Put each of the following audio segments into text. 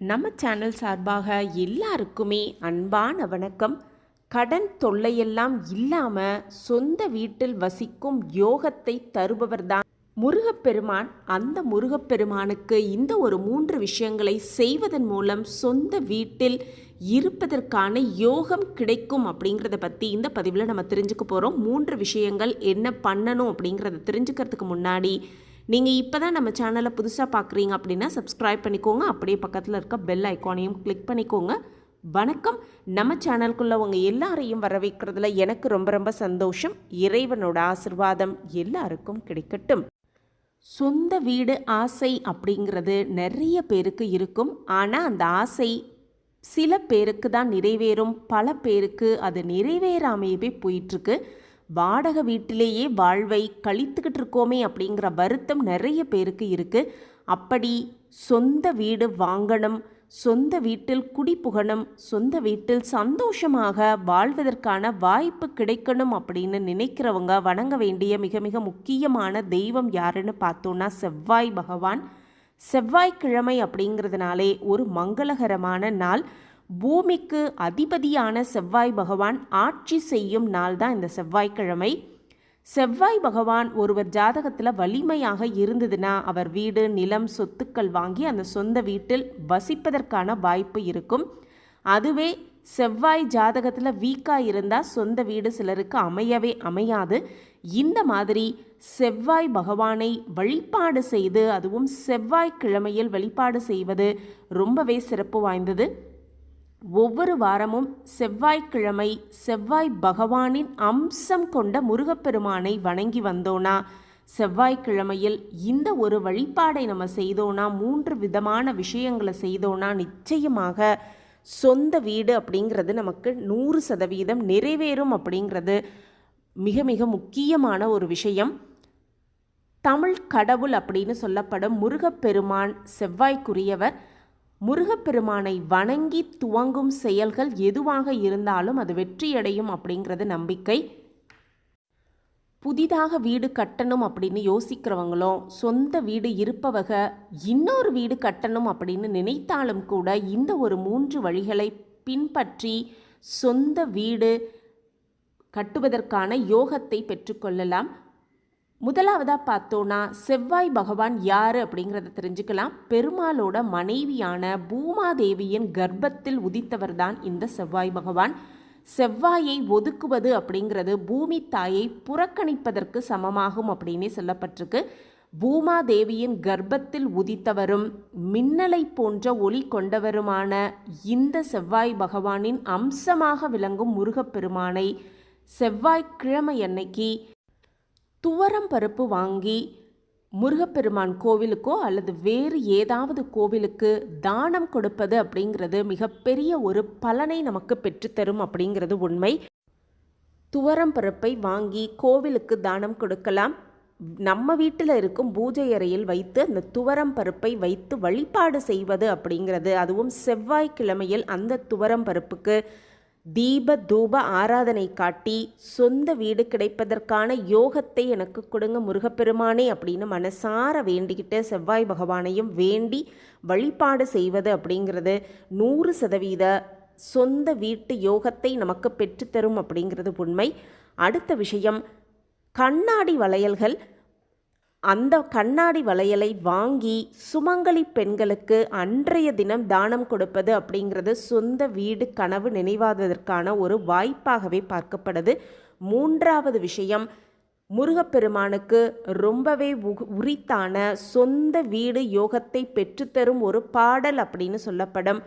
நம்ம சேனல் சார்பாக எல்லாருக்குமே அன்பான வணக்கம். கடன் தொல்லையெல்லாம் இல்லாமல் சொந்த வீட்டில் வசிக்கும் யோகத்தை தருபவர்தான் முருகப்பெருமான். அந்த முருகப்பெருமானுக்கு இந்த ஒரு மூன்று விஷயங்களை செய்வதன் மூலம் சொந்த வீட்டில் இருப்பதற்கான யோகம் கிடைக்கும் அப்படிங்கிறத பற்றி இந்த பதிவில் நம்ம தெரிஞ்சுக்க போகிறோம் மூன்று விஷயங்கள் என்ன பண்ணணும் அப்படிங்கிறத தெரிஞ்சுக்கிறதுக்கு முன்னாடி நீங்கள் இப்போ தான் நம்ம சேனலை புதுசாக பார்க்குறீங்க அப்படின்னா சப்ஸ்கிரைப் பண்ணிக்கோங்க. அப்படியே பக்கத்தில் இருக்க பெல் ஐக்கானையும் கிளிக் பண்ணிக்கோங்க. வணக்கம். நம்ம சேனலுக்குள்ளே உங்கள் எல்லாரையும் வரவேற்கிறதுல எனக்கு ரொம்ப ரொம்ப சந்தோஷம். இறைவனோட ஆசிர்வாதம் எல்லாருக்கும் கிடைக்கட்டும். சொந்த வீடு ஆசை அப்படிங்கிறது நிறைய பேருக்கு இருக்கும். ஆனால் அந்த ஆசை சில பேருக்கு தான் நிறைவேறும். பல பேருக்கு அது நிறைவேறாமையவே போயிட்டுருக்கு. வாடகை வீட்டிலேயே வாழ்வை கழித்துக்கிட்டு இருக்கோமே அப்படிங்கிற வருத்தம் நிறைய பேருக்கு இருக்குது அப்படி சொந்த வீடு வாங்கணும் சொந்த வீட்டில் குடிபுகணும் சொந்த வீட்டில் சந்தோஷமாக வாழ்வதற்கான வாய்ப்பு கிடைக்கணும் அப்படின்னு நினைக்கிறவங்க வணங்க வேண்டிய மிக மிக முக்கியமான தெய்வம் யாருன்னு பார்த்தோன்னா செவ்வாய் பகவான். செவ்வாய்க்கிழமை அப்படிங்கிறதுனாலே ஒரு மங்களகரமான நாள். பூமிக்கு அதிபதியான செவ்வாய் பகவான் ஆட்சி செய்யும் நாள் தான் இந்த செவ்வாய்க்கிழமை. செவ்வாய் பகவான் ஒருவர் ஜாதகத்தில் வலிமையாக இருந்ததுன்னா அவர் வீடு நிலம் சொத்துக்கள் வாங்கி அந்த சொந்த வீட்டில் வசிப்பதற்கான வாய்ப்பு இருக்கும். அதுவே செவ்வாய் ஜாதகத்தில் வீக்காக இருந்தால் சொந்த வீடு சிலருக்கு அமையவே அமையாது. இந்த மாதிரி செவ்வாய் பகவானை வழிபாடு செய்து அதுவும் செவ்வாய்க்கிழமையில் வழிபாடு செய்வது ரொம்பவே சிறப்பு வாய்ந்தது. ஒவ்வொரு வாரமும் செவ்வாய்க்கிழமை செவ்வாய் பகவானின் அம்சம் கொண்ட முருகப்பெருமானை வணங்கி வந்தோனா? செவ்வாய்க்கிழமையில் இந்த ஒரு வழிபாடை நம்ம செய்தோனா? மூன்று விதமான விஷயங்களை செய்தோனா? நிச்சயமாக சொந்த வீடு அப்படிங்கிறது நமக்கு நூறு சதவீதம் நிறைவேறும் அப்படிங்கிறது மிக மிக முக்கியமான ஒரு விஷயம். தமிழ் கடவுள் அப்படின்னு சொல்லப்படும் முருகப்பெருமான் செவ்வாய்க்குரியவர். முருகப்பெருமானை வணங்கி துவங்கும் செயல்கள் எதுவாக இருந்தாலும் அது வெற்றியடையும் அப்படிங்கிறது நம்பிக்கை. புதிதாக வீடு கட்டணும் அப்படின்னு யோசிக்கிறவங்களும் சொந்த வீடு இருப்பவங்க இன்னொரு வீடு கட்டணும் அப்படின்னு நினைத்தாலும் கூட இந்த ஒரு மூன்று வழிகளை பின்பற்றி சொந்த வீடு கட்டுவதற்கான யோகத்தை பெற்றுக்கொள்ளலாம். முதலாவதாக பார்த்தோன்னா செவ்வாய் பகவான் யார் அப்படிங்கிறத தெரிஞ்சுக்கலாம். பெருமாளோட மனைவியான பூமாதேவியின் கர்ப்பத்தில் உதித்தவர் தான் இந்த செவ்வாய் பகவான். செவ்வாயை ஒதுக்குவது அப்படிங்கிறது பூமி தாயை புறக்கணிப்பதற்கு சமமாகும் அப்படின்னே சொல்லப்பட்டிருக்கு. பூமாதேவியின் கர்ப்பத்தில் உதித்தவரும் மின்னலை போன்ற ஒளி கொண்டவருமான இந்த செவ்வாய் பகவானின் அம்சமாக விளங்கும் முருகப்பெருமானை செவ்வாய்க்கிழமை அன்னைக்கு துவரம் பருப்பு வாங்கி முருகப்பெருமான் கோவிலுக்கோ அல்லது வேறு ஏதாவது கோவிலுக்கு தானம் கொடுப்பது அப்படிங்கிறது மிகப்பெரிய ஒரு பலனை நமக்கு பெற்றுத்தரும் அப்படிங்கிறது உண்மை. துவரம் பருப்பை வாங்கி கோவிலுக்கு தானம் கொடுக்கலாம். நம்ம வீட்டில் இருக்கும் பூஜை அறையில் வைத்து அந்த துவரம் பருப்பை வைத்து வழிபாடு செய்வது அப்படிங்கிறது. அதுவும் செவ்வாய்க்கிழமையில் அந்த துவரம் பருப்புக்கு தீப தூப ஆராதனை காட்டி சொந்த வீடு கிடைப்பதற்கான யோகத்தை எனக்கு கொடுங்க முருகப்பெருமானே அப்படின்னு மனசார வேண்டிக்கிட்டு செவ்வாய் பகவானையும் வேண்டி வழிபாடு செய்வது அப்படிங்கிறது நூறு சதவீத சொந்த வீட்டு யோகத்தை நமக்கு பெற்றுத்தரும் அப்படிங்கிறது உண்மை. அடுத்த விஷயம் கண்ணாடி வளையல்கள் அந்த கண்ணாடி வளையலை வாங்கி சுமங்கலி பெண்களுக்கு அன்றைய தினம் தானம் கொடுப்பது அப்படிங்கிறது சொந்த வீடு கனவு நினைவாததற்கான ஒரு வாய்ப்பாகவே பார்க்கப்படுது மூன்றாவது விஷயம் முருகப்பெருமானுக்கு ரொம்பவே உரித்தான சொந்த வீடு யோகத்தை பெற்றுத்தரும் ஒரு பாடல் அப்படின்னு சொல்லப்படும்.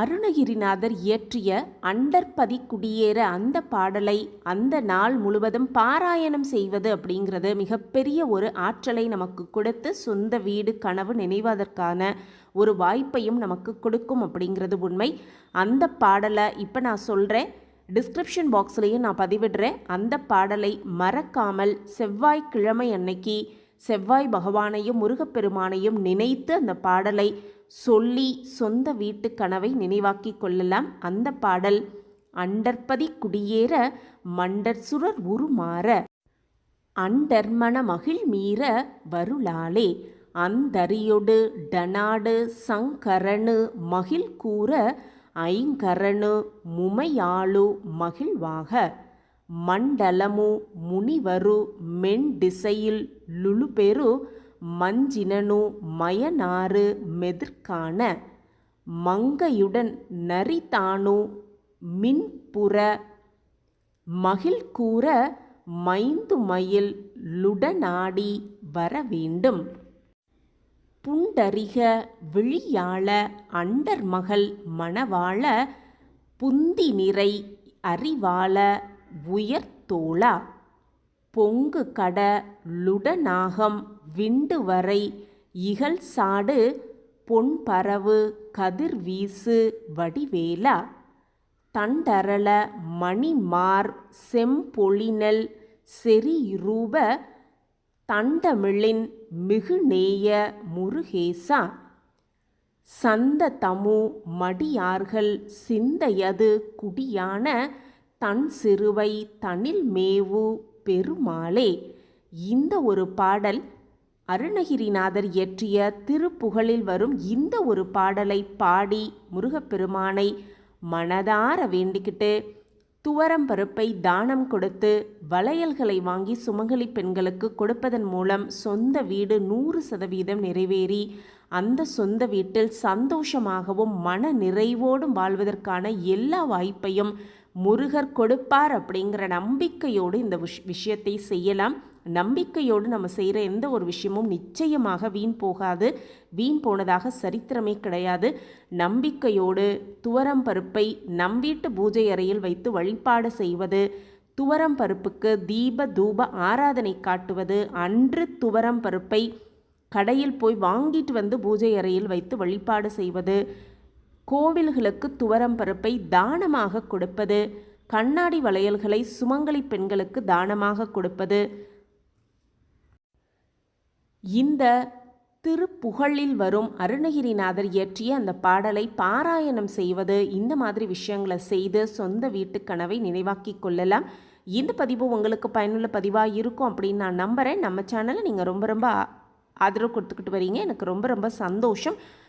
அருணகிரிநாதர் இயற்றிய அண்டற்பதி குடியேற அந்த பாடலை அந்த நாள் முழுவதும் பாராயணம் செய்வது அப்படிங்கிறது மிகப்பெரிய ஒரு ஆற்றலை நமக்கு கொடுத்து சொந்த வீடு கனவு நினைவதற்கான ஒரு வாய்ப்பையும் நமக்கு கொடுக்கும் அப்படிங்கிறது உண்மை. அந்த பாடலை இப்போ நான் சொல்கிறேன் டிஸ்கிரிப்ஷன் பாக்ஸ்லேயும் நான் பதிவிடுறேன். அந்த பாடலை மறக்காமல் செவ்வாய்க்கிழமை அன்னைக்கு செவ்வாய் பகவானையும் முருகப்பெருமானையும் நினைத்து அந்த பாடலை சொல்லி சொந்த வீட்டு கனவை நினைவாக்கி கொள்ளலாம். அந்த பாடல் அண்டற்பதி குடியேற மண்டர் சுரர் உருமாற அண்டர்மண மகிழ் மீற வருளாலே அந்தரியொடு டனாடு சங்கரனு மகிழ் கூற ஐங்கரனு முமையாளு மகிழ்வாக மண்டலமு முனிவரு மென்டிசையில் லுளுபெரு மஞ்சினனு மயனாறு மெதிர்கான மங்கையுடன் நரிதானு மின்புற மகிழ்கூற மைந்துமயில் லுடனாடி வரவேண்டும். புண்டறிக விழியாள அண்டர்மகள் மணவாள புந்தி நிறை அறிவாள உயர்த்தோளா பொங்கு கட லுடனாகம் விண்டு வரை இகழ் சாடு பொன்பரவு கதிர்வீசு வடிவேலா. தண்டரள மணிமார் செம்பொழினல் செறிரூப தண்டமிழின் மிகுநேய முருகேசா. சந்த தமு மடியார்கள் சிந்தையது குடியான தன் சிறுவை தனில் மேவு பெருமாளே. இந்த ஒரு பாடல் அருணகிரிநாதர் இயற்றிய திருப்புகழில் வரும் இந்த ஒரு பாடலை பாடி முருகப்பெருமானை மனதார வேண்டிக்கிட்டு துவரம் பருப்பை தானம் கொடுத்து வளையல்களை வாங்கி சுமங்கலி பெண்களுக்கு கொடுப்பதன் மூலம் சொந்த வீடு நூறு சதவீதம் நிறைவேறி அந்த சொந்த வீட்டில் சந்தோஷமாகவும் மன நிறைவோடும் வாழ்வதற்கான எல்லா வாய்ப்பையும் முருகர் கொடுப்பார் அப்படிங்கிற நம்பிக்கையோடு இந்த விஷ் விஷயத்தை செய்யலாம். நம்பிக்கையோடு நம்ம செய்கிற எந்த ஒரு விஷயமும் நிச்சயமாக வீண் போகாது. வீண் போனதாக சரித்திரமே கிடையாது. நம்பிக்கையோடு துவரம் பருப்பை நம் வீட்டு பூஜை அறையில் வைத்து வழிபாடு செய்வது துவரம் பருப்புக்கு தீப தூப ஆராதனை காட்டுவது அன்று துவரம் பருப்பை கடையில் போய் வாங்கிட்டு வந்து பூஜை அறையில் வைத்து வழிபாடு செய்வது கோவில்களுக்கு துவரம் பருப்பை தானமாக கொடுப்பது. கண்ணாடி வளையல்களை சுமங்கலி பெண்களுக்கு தானமாக கொடுப்பது. இந்த திருப்புகழில் வரும் அருணகிரிநாதர் இயற்றிய அந்த பாடலை பாராயணம் செய்வது இந்த மாதிரி விஷயங்களை செய்து சொந்த வீட்டு கனவை நினைவாக்கி கொள்ளலாம். இந்த பதிவு உங்களுக்கு பயனுள்ள பதிவாக இருக்கும் அப்படின்னு நான் நம்புகிறேன் நம்ம சேனலை நீங்கள் ரொம்ப ரொம்ப ஆதரவு கொடுத்துக்கிட்டு வரீங்க. எனக்கு ரொம்ப ரொம்ப சந்தோஷம்.